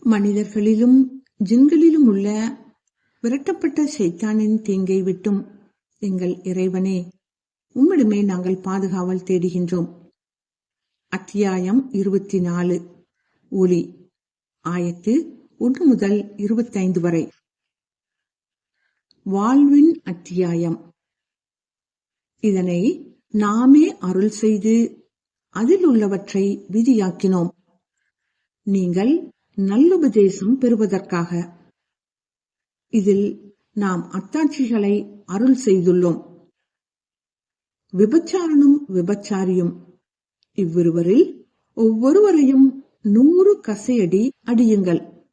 மனிதர்களிலும் ஜின்களிலும் உள்ள விரட்டப்பட்ட சைத்தானின் தீங்கை விட்டும் எங்கள் இறைவனே உம்மிடமே நாங்கள் பாதுகாவல் தேடுகின்றோம். அத்தியாயம் இருபத்தி நாலு ஒளி ஆயத்து ஒன்று முதல் இருபத்தைந்து வரை. வாழ்வின் அத்தியாயம். இதனை நாமே அருள் செய்து அதில் உள்ளவற்றை விதியாக்கினோம். நீங்கள் நல்லுபதேசம் பெறுவதற்காக. இதில் நாம் அத்தாட்சிகளை அருள் செய்துள்ளோம். விபச்சாரனும் விபச்சாரியும். இவ்விருவரில் ஒவ்வொருவரையும் நூறு கசையடி அடியுங்கள்.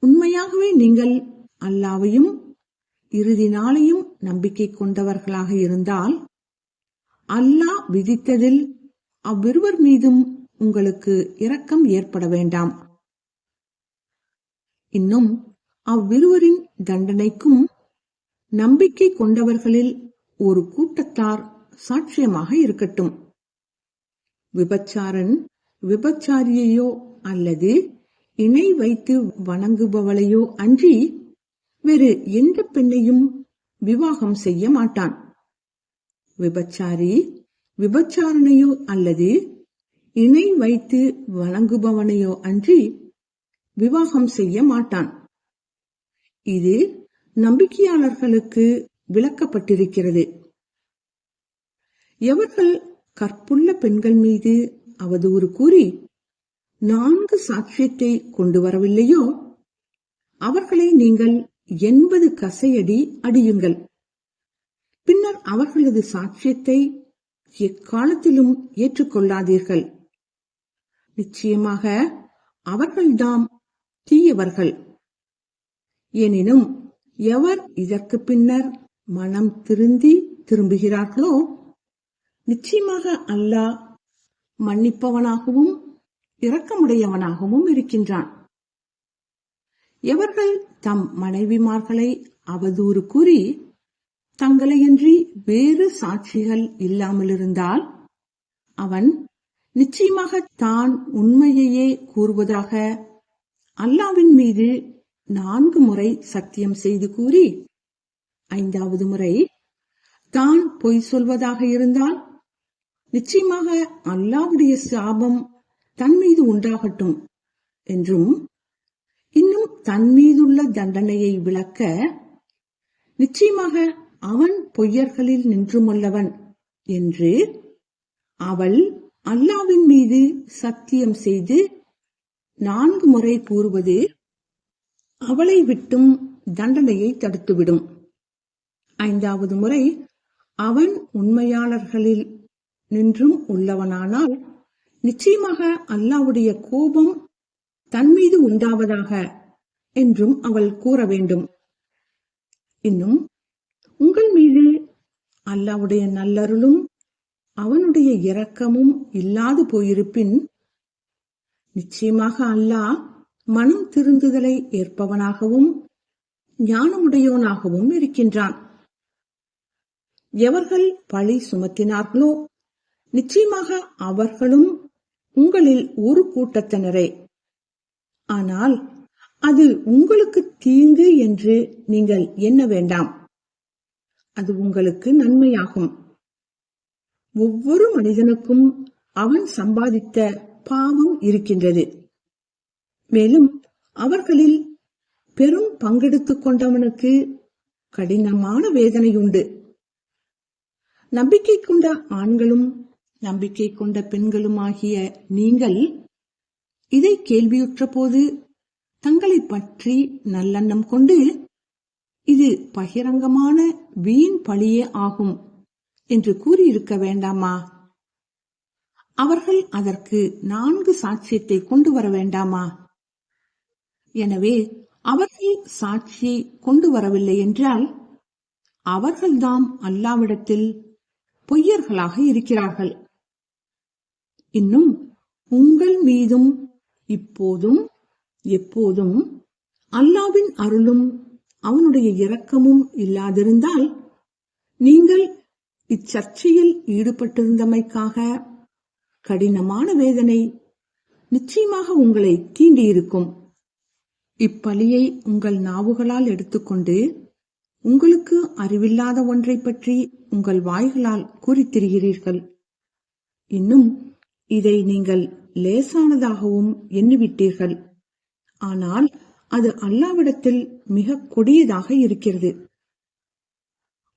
உண்மையாகவே நீங்கள் அல்லாவையும் இறுதி நாளையும் நம்பிக்கை கொண்டவர்களாக இருந்தால் அல்லாஹ் விதித்ததில் அவ்விருவர் மீதும் உங்களுக்கு இரக்கம் ஏற்பட வேண்டாம். இன்னும் அவ்விருவரின் தண்டனைக்கும் நம்பிக்கை கொண்டவர்களில் ஒரு கூட்டத்தார் சாட்சியமாக இருக்கட்டும். விபச்சாரன் விபச்சாரியையோ அல்லது இணை வைத்து வணங்குபவளையோ அன்றி வேறு எந்த பெண்ணையும் விவாகம் செய்ய மாட்டான். விபச்சாரி விபச்சாரனையோ அல்லது இணை வைத்து வணங்குபவனையோ அன்றி விவாகம் செய்ய மாட்டான். இது நம்பிக்கையாளர்களுக்கு விளக்கப்பட்டிருக்கிறது. எவர்கள் கற்புள்ள பெண்கள் மீது அவதூறு கூறி நான்கு சாட்சியத்தை கொண்டு வரவில்லையோ? அவர்களை நீங்கள் எண்பது கசையடி அடியுங்கள். பின்னர் அவர்களது சாட்சியத்தை எக்காலத்திலும் ஏற்றுக்கொள்ளாதீர்கள். நிச்சயமாக அவர்கள்தாம் தீயவர்கள். எனினும் எவர் இதற்கு பின்னர் மனம் திருந்தி திரும்புகிறார்களோ? நிச்சயமாக அல்லாஹ் மன்னிப்பவனாகவும் இரக்கமுடையவனாகவும் இருக்கின்றான். எவர்கள் தம் மனைவிமார்களை அவதூறு கூறி தங்களையன்றி வேறு சாட்சிகள் இல்லாமலிருந்தால் அவன் நிச்சயமாக தான் உண்மையையே கூறுவதாக அல்லாவின் மீது நான்கு முறை சத்தியம் செய்து கூறி ஐந்தாவது முறை தான் பொய் சொல்வதாக இருந்தால் நிச்சயமாக அல்லாவுடைய சாபம் தன் மீது உண்டாகட்டும் என்றும் இன்னும் தன் மீதுள்ள தண்டனையை விளக்க நிச்சயமாக அவன் பொய்யர்களில் நின்றுமல்லவன் என்று அவள் அல்லாவின் மீது சத்தியம் செய்து நான்கு முறை கூறுவது அவளை விட்டும் தண்டனையை தடுத்துவிடும். ஐந்தாவது முறை அவன் உண்மையாளர்களில் நின்றும் உள்ளவனானால் நிச்சயமாக அல்லாவுடைய கோபம் தன் மீது உண்டாவதாக என்றும் அவள் கூற வேண்டும். இன்னும் உங்கள் மீது அல்லாவுடைய நல்லருளும் அவனுடைய இரக்கமும் இல்லாது போயிருப்பின் நிச்சயமாக அல்லாஹ் மனம் திருந்துதலை ஏற்பவனாகவும் ஞானமுடையோனாகவும் இருக்கின்றான். எவர்கள் பழி சுமத்தினார்களோ நிச்சயமாக அவர்களும் உங்களில் ஒரு கூட்டத்தினரே. ஆனால் அது உங்களுக்கு தீங்கு என்று நீங்கள் எண்ண வேண்டாம். அது உங்களுக்கு நன்மையாகும். ஒவ்வொரு மனிதனுக்கும் அவன் சம்பாதித்த பாவம் இருக்கின்றது. மேலும் அவர்களில் பெரும் பங்கெடுத்துக் கொண்டவனுக்கு கடினமான வேதனை உண்டு நம்பிக்கை கொண்ட ஆண்களும் நம்பிக்கை கொண்ட பெண்களும் ஆகிய நீங்கள் இதை கேள்வியுற்ற போது தங்களை பற்றி நல்லெண்ணம் கொண்டு இது பகிரங்கமான வீண் பழியே ஆகும் என்று கூறியிருக்க வேண்டாமா? அவர்கள் அதற்கு நான்கு சாட்சியத்தை கொண்டு வர வேண்டாமா? எனவே அவர்கள் சாட்சியை கொண்டு வரவில்லை என்றால் அவர்கள்தாம் அல்லாவிடத்தில் பொய்யர்களாக இருக்கிறார்கள். இன்னும் உங்கள் மீதும் இப்போதும் எப்போதும் அல்லாவின் அருளும் அவனுடைய இரக்கமும் இல்லாதிருந்தால் நீங்கள் இச்சர்ச்சையில் ஈடுபட்டிருந்தமைக்காக கடினமான வேதனை நிச்சயமாக உங்களை தீண்டியிருக்கும் இப்பலியை உங்கள் நாவுகளால் எடுத்துக்கொண்டு உங்களுக்கு அறிவில்லாத ஒன்றை பற்றி உங்கள் வாய்களால் கூறித் திரிகிறீர்கள் இன்னும் இதை நீங்கள் லேசானதாகவும் எண்ணிவிட்டீர்கள். ஆனால் அது அல்லாவிடத்தில் மிக கொடியதாக இருக்கிறது.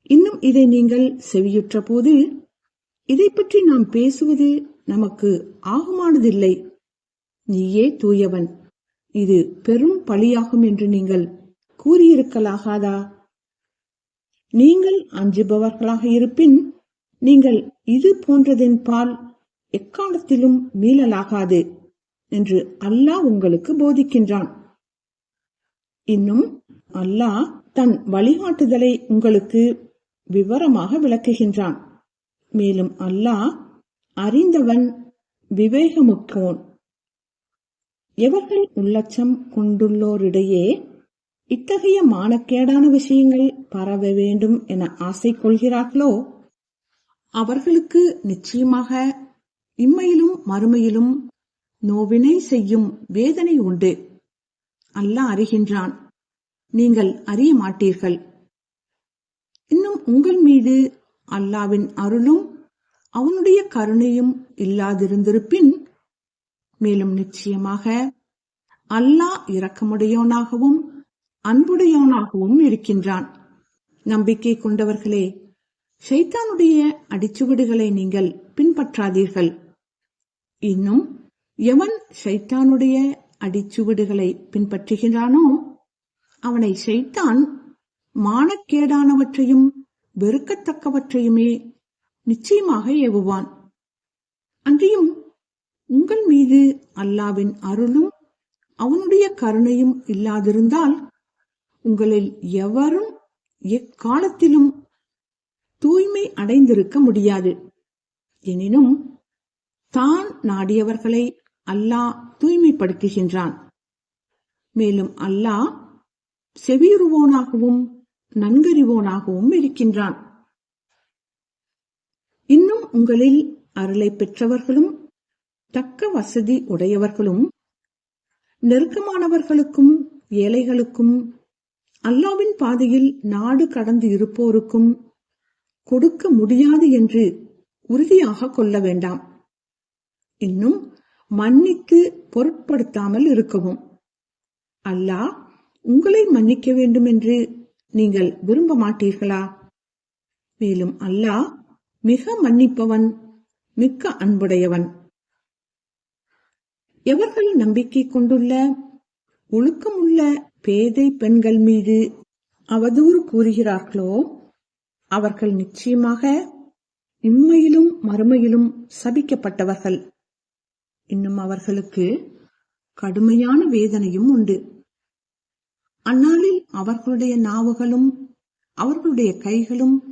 இன்னும் இதை நீங்கள் செவியுற்ற போது இதை பற்றி நாம் பேசுவது நமக்கு ஆகுமானதில்லை. நீயே தூயவன். இது பெரும் பழியாகும் என்று நீங்கள் கூறியிருக்கலாகாதா? நீங்கள் அஞ்சுபவர்களாக இருப்பின் நீங்கள் இது போன்றதின் பால் எக்காலத்திலும் மீளலாகாது என்று அல்லாஹ் உங்களுக்கு போதிக்கின்றான். இன்னும் அல்லாஹ் தன் வழிகாட்டுதலை உங்களுக்கு விவரமாக விளக்குகின்றான். மேலும் அல்லாஹ் அறிந்தவன் விவேகமுக்கோன் எவர்கள் உள்ளச்சம் கொண்டுள்ளோரிடையே இத்தகைய மானக்கேடான விஷயங்கள் பரவ வேண்டும் என ஆசை கொள்கிறார்களோ? அவர்களுக்கு நிச்சயமாக இம்மையிலும் மறுமையிலும் நோவினை செய்யும் வேதனை உண்டு. அல்லாஹ் அறிகின்றான் நீங்கள் அறிய மாட்டீர்கள் இன்னும் உங்கள் மீது அல்லாவின் அருளும் அவனுடைய கருணையும் இல்லாதிருந்திருப்பின் மேலும் நிச்சயமாக அல்லாஹ் இரக்கமுடையவனாகவும் அன்புடையவனாகவும் இருக்கின்றான். நம்பிக்கை கொண்டவர்களே ஷைத்தானுடைய அடிச்சுவடுகளை நீங்கள் பின்பற்றாதீர்கள். இன்னும் எவன் ஷைத்தானுடைய அடிச்சுவடுகளை பின்பற்றுகிறானோ அவனை ஷைத்தான் மானக்கேடானவற்றையும் வெறுக்கத்தக்கவற்றையுமே நிச்சயமாக ஏவுவான். அன்றியும் உங்கள் மீது அல்லாவின் அருளும் அவனுடைய கருணையும் இல்லாதிருந்தால் உங்களில் எவரும் எக்காலத்திலும் தூய்மை அடைந்திருக்க முடியாது. எனினும் தான் நாடியவர்களை அல்லாஹ் தூய்மைப்படுத்துகின்றான். மேலும் அல்லாஹ் செவியுறுவோனாகவும் நன்கறிவோனாகவும் இருக்கின்றான். உங்களில் அருளை பெற்றவர்களும் தக்க வசதி உடையவர்களும் நெருக்கமானவர்களுக்கும் ஏழைகளுக்கும் அல்லாவின் பாதையில் நாடு கடந்து இருப்போருக்கும் கொடுக்க முடியாது என்று உறுதியாக கொள்ள வேண்டாம். இன்னும் மன்னித்து பொருட்படுத்தாமல் இருக்கவும். அல்லாஹ் உங்களை மன்னிக்க வேண்டும் என்று நீங்கள் விரும்ப மாட்டீர்களா? மேலும் அல்லாஹ் மிக மன்னிப்பவன் மிக்க அன்புடையவன். எவர்கள் நம்பிக்கை கொண்டுள்ள ஒழுக்கமுள்ள பேதை பெண்கள் மீது அவதூறு கூறுகிறார்களோ அவர்கள் நிச்சயமாக இம்மையிலும் மறுமையிலும் சபிக்கப்பட்டவர்கள். இன்னும் அவர்களுக்கு கடுமையான வேதனையும் உண்டு. அந்நாளில் அவர்களுடைய நாவுகளும் அவர்களுடைய கைகளும்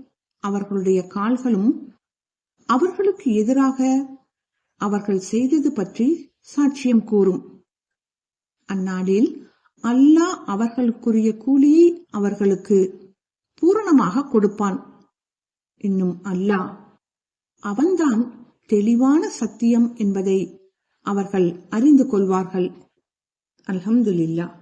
அவர்களுடைய கால்களும் அவர்களுக்கு எதிராக அவர்கள் செய்தது பற்றி சாட்சியம் கூறும். அந்நாளில் அல்லாஹ் அவர்களுக்குரிய கூலியை அவர்களுக்கு பூரணமாக கொடுப்பான். இன்னும் அல்லாஹ் அவன்தான் தெளிவான சத்தியம் என்பதை அவர்கள் அறிந்து கொள்வார்கள். அல்ஹம்துலில்லாஹ்.